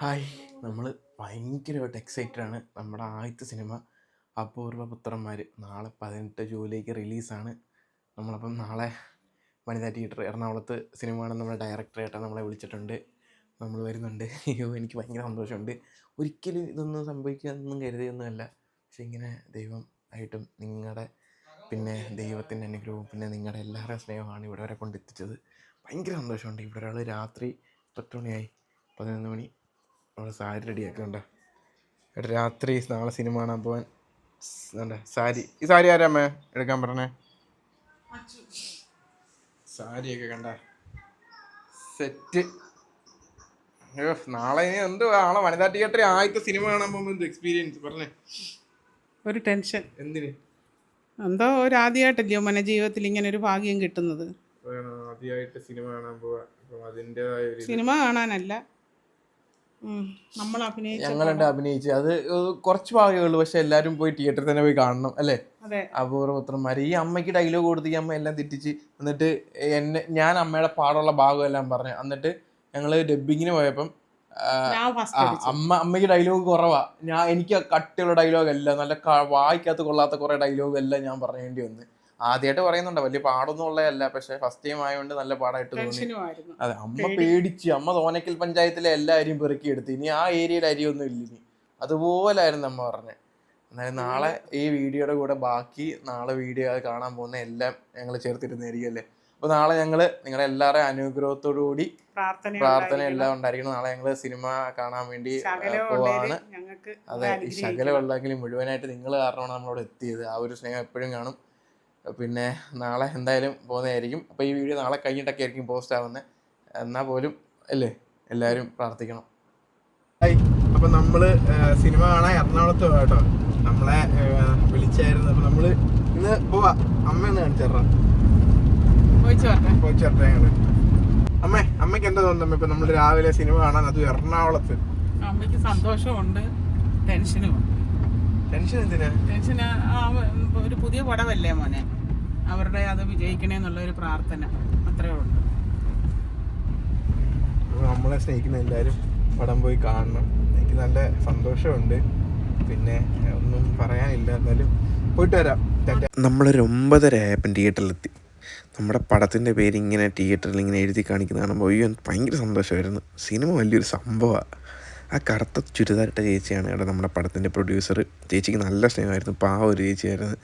Hi. നമ്മൾ ഭയങ്കരമായിട്ട് excited ആണ് നമ്മുടെ ആദ്യത്തെ സിനിമ. അപൂർവ പുത്രന്മാർ നാളെ പതിനെട്ട് ജൂലൈക്ക് റിലീസാണ് നമ്മളപ്പം നാളെ വനിതാ തിയേറ്റർ എറണാകുളത്ത് സിനിമ കാണാൻ നമ്മുടെ ഡയറക്ടറായിട്ട് നമ്മളെ വിളിച്ചിട്ടുണ്ട്. നമ്മൾ വരുന്നുണ്ട്. അയ്യോ എനിക്ക് ഭയങ്കര സന്തോഷമുണ്ട്. ഒരിക്കലും ഇതൊന്നും സംഭവിക്കാമെന്നൊന്നും കരുതിയൊന്നുമല്ല. പക്ഷെ ഇങ്ങനെ ദൈവം ആയിട്ടും നിങ്ങളുടെ പിന്നെ ദൈവത്തിന്റെ അനുഗ്രഹവും പിന്നെ നിങ്ങളുടെ എല്ലാവരുടെയും സ്നേഹമാണ് ഇവിടെ വരെ കൊണ്ടെത്തിച്ചത്. ഭയങ്കര സന്തോഷമുണ്ട്. ഇവിടെ ഒരാൾ രാത്രി പത്ത് മണിയായി. പതിനൊന്ന് മണി. അവിടെ സാരി റെഡിയാക്കുന്നുണ്ട് എടാ രാത്രി നാളെ സിനിമ കാണാൻ പോവാൻ വേണ്ട സാരി ഈ സാരി ആരാ അമ്മേ എടുക്കാൻ പറഞ്ഞേ? സാരിയൊക്കെ കണ്ട. സെറ്റ്. നാളെ ഇനി എന്ത് നാളെ വനിതാ തിയേറ്ററിൽ ആദ്യത്തെ സിനിമ കാണാൻ പോകുമ്പോൾ എന്ത് എക്സ്പീരിയൻസ് പറഞ്ഞേ. ഒരു ടെൻഷൻ എന്തിന്? എന്തോ ഒരു ആദ്യമായിട്ടല്ലയോ മന ജീവിതത്തിൽ ഇങ്ങനെ ഒരു ഭാഗ്യം കിട്ടുന്നത്? ആദ്യമായിട്ട് സിനിമ കാണാൻ പോവാ സിനിമ കാണാനല്ല. നമ്മൾ അഭിനയിച്ച ഞങ്ങളുണ്ട് അഭിനയിച്ച്. അത് കുറച്ച് ഭാഗമുള്ളൂ പക്ഷെ എല്ലാരും പോയി തിയേറ്ററിൽ തന്നെ പോയി കാണണം അല്ലേ? അപൂർവപുത്രന്മാര് ഈ അമ്മയ്ക്ക് ഡയലോഗ് കൊടുത്ത് ഈ അമ്മ എല്ലാം തെറ്റിച്ച് എന്നിട്ട് എന്നെ ഞാൻ അമ്മയുടെ പാടുള്ള ഭാഗം എല്ലാം പറഞ്ഞു എന്നിട്ട് ഞങ്ങൾ ഡബ്ബിങ്ങിന് പോയപ്പം അമ്മ അമ്മയ്ക്ക് ഡയലോഗ് കുറവാ. ഞാൻ എനിക്ക് കട്ടിയുള്ള ഡയലോഗ് അല്ല. നല്ല വായിക്കാത്ത കൊള്ളാത്ത കുറെ ഡയലോഗ് എല്ലാം ഞാൻ പറയേണ്ടി വന്ന്. ആദ്യമായിട്ട് പറയുന്നുണ്ട് വലിയ പാടൊന്നും ഉള്ളതല്ല പക്ഷെ ഫസ്റ്റ് ടൈം ആയതുകൊണ്ട് നല്ല പാടായിട്ട് തോന്നി. അതെ അമ്മ പേടിച്ച് അമ്മ തോനക്കൽ പഞ്ചായത്തിലെ എല്ലാ അരിയും പെറുക്കി എടുത്തു ഇനി ആ ഏരിയയിൽ അരിയൊന്നും ഇല്ല ഇനി. അതുപോലായിരുന്നു അമ്മ പറഞ്ഞത് എന്നാലും നാളെ ഈ വീഡിയോയുടെ കൂടെ ബാക്കി നാളെ വീഡിയോ കാണാൻ പോകുന്ന എല്ലാം ഞങ്ങൾ ചേർത്തിരുന്നായിരിക്കും അല്ലേ അപ്പോൾ നാളെ ഞങ്ങൾ നിങ്ങളുടെ എല്ലാവരുടെയും അനുഗ്രഹത്തോടു കൂടി പ്രാർത്ഥന എല്ലാം ഉണ്ടായിരിക്കണം. നാളെ ഞങ്ങൾ സിനിമ കാണാൻ വേണ്ടി പോവാണ്. അതെ ഈ ശകല വെള്ളമെങ്കിലും മുഴുവനായിട്ട് നിങ്ങൾ കാരണമാണ് നമ്മളോട് എത്തിയത്. ആ ഒരു സ്നേഹം എപ്പോഴും കാണും. പിന്നെ നാളെ എന്തായാലും പോകുന്നതായിരിക്കും. അപ്പോൾ ഈ വീഡിയോ നാളെ കഴിഞ്ഞിട്ടൊക്കെ ആയിരിക്കും പോസ്റ്റ് ആവുന്നത് എന്നാൽ പോലും അല്ലേ? എല്ലാവരും പ്രാർത്ഥിക്കണം. ഹായ്. അപ്പം നമ്മൾ സിനിമ കാണാൻ എറണാകുളത്ത് പോകാം കേട്ടോ. നമ്മളെ വിളിച്ചായിരുന്നു. അപ്പം നമ്മൾ ഇന്ന് പോവാ. അമ്മ ഒന്ന് കാണിച്ചേറാ ചോദിച്ചു പറഞ്ഞേ പോയി ചേർട്ടാ ഞങ്ങൾ അമ്മേ അമ്മയ്ക്ക് എന്താ തോന്നുന്നു? ഇപ്പം നമ്മൾ രാവിലെ സിനിമ കാണാൻ അത് എറണാകുളത്ത്. അമ്മയ്ക്ക് സന്തോഷമുണ്ട് ടെൻഷനുമുണ്ട്. ടെൻഷൻ എന്തിനാ? ടെൻഷൻ ഒരു പുതിയ പടമല്ലേ മോനെ? അവരുടെ അത് വിജയിക്കണേ എന്നുള്ള ഒരു പ്രാർത്ഥന. അത്രേ ഉള്ളൂ. നമ്മളെ സ്നേഹിക്കുന്ന എല്ലാവരും പടം പോയി കാണണം. എനിക്ക് നല്ല സന്തോഷമുണ്ട്. പിന്നെ ഒന്നും പറയാനില്ല. എന്നാലും പോയിട്ട് വരാം. നമ്മളൊരു ഒമ്പതര ആയപ്പം തിയേറ്ററിലെത്തി. നമ്മുടെ പടത്തിന്റെ പേര് ഇങ്ങനെ തിയേറ്ററിൽ ഇങ്ങനെ എഴുതി കാണിക്കുന്ന കാണുമ്പോൾ അയ്യോ ഭയങ്കര സന്തോഷമായിരുന്നു. സിനിമ വലിയൊരു സംഭവമാണ്. ആ കറുത്ത ചുരിദാറിട്ട ചേച്ചിയാണ് കേട്ടോ നമ്മുടെ പടത്തിന്റെ പ്രൊഡ്യൂസർ ചേച്ചിക്ക് നല്ല സ്നേഹമായിരുന്നു. പാവ ഒരു ചേച്ചിയായിരുന്നു.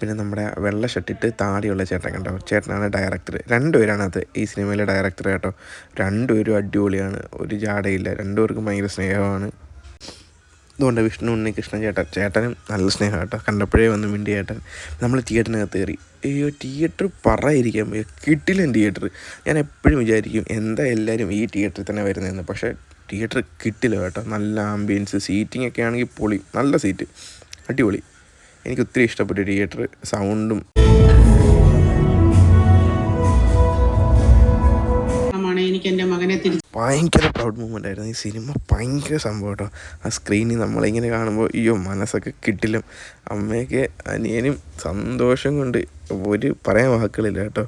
പിന്നെ നമ്മുടെ വെള്ള ഷർട്ടിട്ട് താടിയുള്ള ചേട്ടൻ കണ്ടോ? ചേട്ടനാണ് ഡയറക്ടർ രണ്ടുപേരാണ് അത് ഈ സിനിമയിലെ ഡയറക്ടർ കേട്ടോ. രണ്ടുപേരും അടിപൊളിയാണ്. ഒരു ജാടയില്ല. രണ്ടുപേർക്കും ഭയങ്കര സ്നേഹമാണ്. അതുകൊണ്ട് വിഷ്ണു ഉണ്ണി കൃഷ്ണൻ ചേട്ടൻ ചേട്ടനും നല്ല സ്നേഹം കേട്ടോ. കണ്ടപ്പോഴേ വന്ന് മിണ്ടി ചേട്ടൻ. നമ്മൾ തിയേറ്ററിനകത്ത് കയറി. അയ്യോ തിയേറ്റർ പറയിരിക്കാൻ കിട്ടില്ല തിയേറ്റർ. ഞാൻ എപ്പോഴും വിചാരിക്കും എന്താ എല്ലാവരും ഈ തിയേറ്ററിൽ തന്നെ വരുന്നതെന്ന്. പക്ഷേ തിയേറ്റർ കിട്ടില്ല കേട്ടോ. നല്ല ആംബിയൻസ് സീറ്റിംഗ് ഒക്കെ ആണെങ്കിൽ പൊളി. നല്ല സീറ്റ് അടിപൊളി. എനിക്ക് ഒത്തിരി ഇഷ്ടപ്പെട്ടു തിയേറ്റർ സൗണ്ടും എനിക്ക് എന്റെ മകനെ തിരിച്ചു ഭയങ്കര പ്രൗഡ് മൂമെന്റ് ആയിരുന്നു. ഈ സിനിമ ഭയങ്കര സംഭവം കേട്ടോ. ആ സ്ക്രീനിൽ നമ്മളിങ്ങനെ കാണുമ്പോൾ അയ്യോ മനസ്സൊക്കെ കിട്ടിലും അമ്മയൊക്കെ അനിയനും സന്തോഷം കൊണ്ട് ഒരു പറയാൻ വാക്കുകളില്ല കേട്ടോ.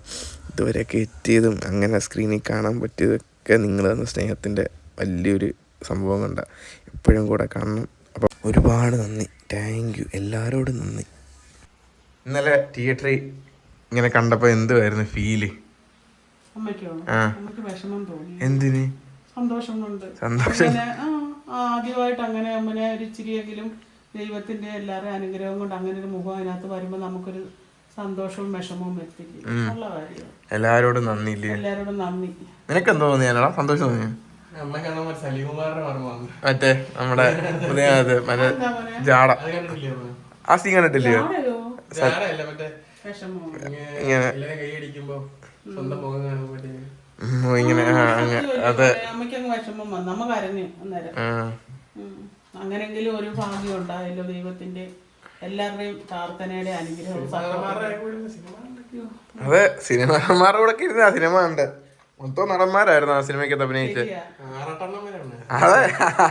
ഇതുവരെയൊക്കെ എത്തിയതും അങ്ങനെ സ്ക്രീനിൽ കാണാൻ പറ്റിയതൊക്കെ നിങ്ങൾ തന്ന സ്നേഹത്തിന്റെ വലിയൊരു സംഭവം കണ്ട. എപ്പോഴും കൂടെ കാണണം. അപ്പം ഒരുപാട് നന്ദി. താങ്ക് യു എല്ലാവരോടും നന്ദി. ഇന്നലെ തിയേറ്ററിൽ ഇങ്ങനെ കണ്ടപ്പോൾ എന്തുവായിരുന്നു ഫീൽ എന്തിന്? സന്തോഷം കൊണ്ട്. ആദ്യമായിട്ട് അങ്ങനെ അമ്മനെ ഒരു ഇച്ചിരിയെങ്കിലും ദൈവത്തിന്റെ എല്ലാവരുടെ അനുഗ്രഹം കൊണ്ട് അങ്ങനെ ഒരു മുഖം അതിനകത്ത് വരുമ്പോൾ നമുക്കൊരു സന്തോഷവും വിഷമവും എത്തില്ലേ എല്ലാരോടും നന്ദിയില്ലേ? എല്ലാവരോടും നന്ദി. നിനക്ക് എന്തോ തോന്നിയാലോ സന്തോഷം തോന്നിയോ? മറ്റേ നമ്മുടെ പുതിയ അത് മറ്റേ ജാട. ആ സീൻ കണ്ടിട്ടില്ലയോ ഇങ്ങനെ ഇങ്ങനെ. അന്നേരം. അങ്ങനെങ്കിലും ഒരു ഭാഗ്യം ഉണ്ടായല്ലോ ദൈവത്തിന്റെ എല്ലാവരുടെയും പ്രാർത്ഥനയുടെ അനുഗ്രഹം. അതെ സിനിമാന്മാരുടെ കൂടെ ഇരുന്ന സിനിമ ഉണ്ട് മൊത്തം നടന്മാരായിരുന്നു ആ സിനിമയ്ക്കകത്ത് അഭിനയിച്ചത് ശരിയാ. അതെ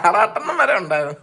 ആറാട്ടെണ്ണം വരെ ഉണ്ടായിരുന്നു.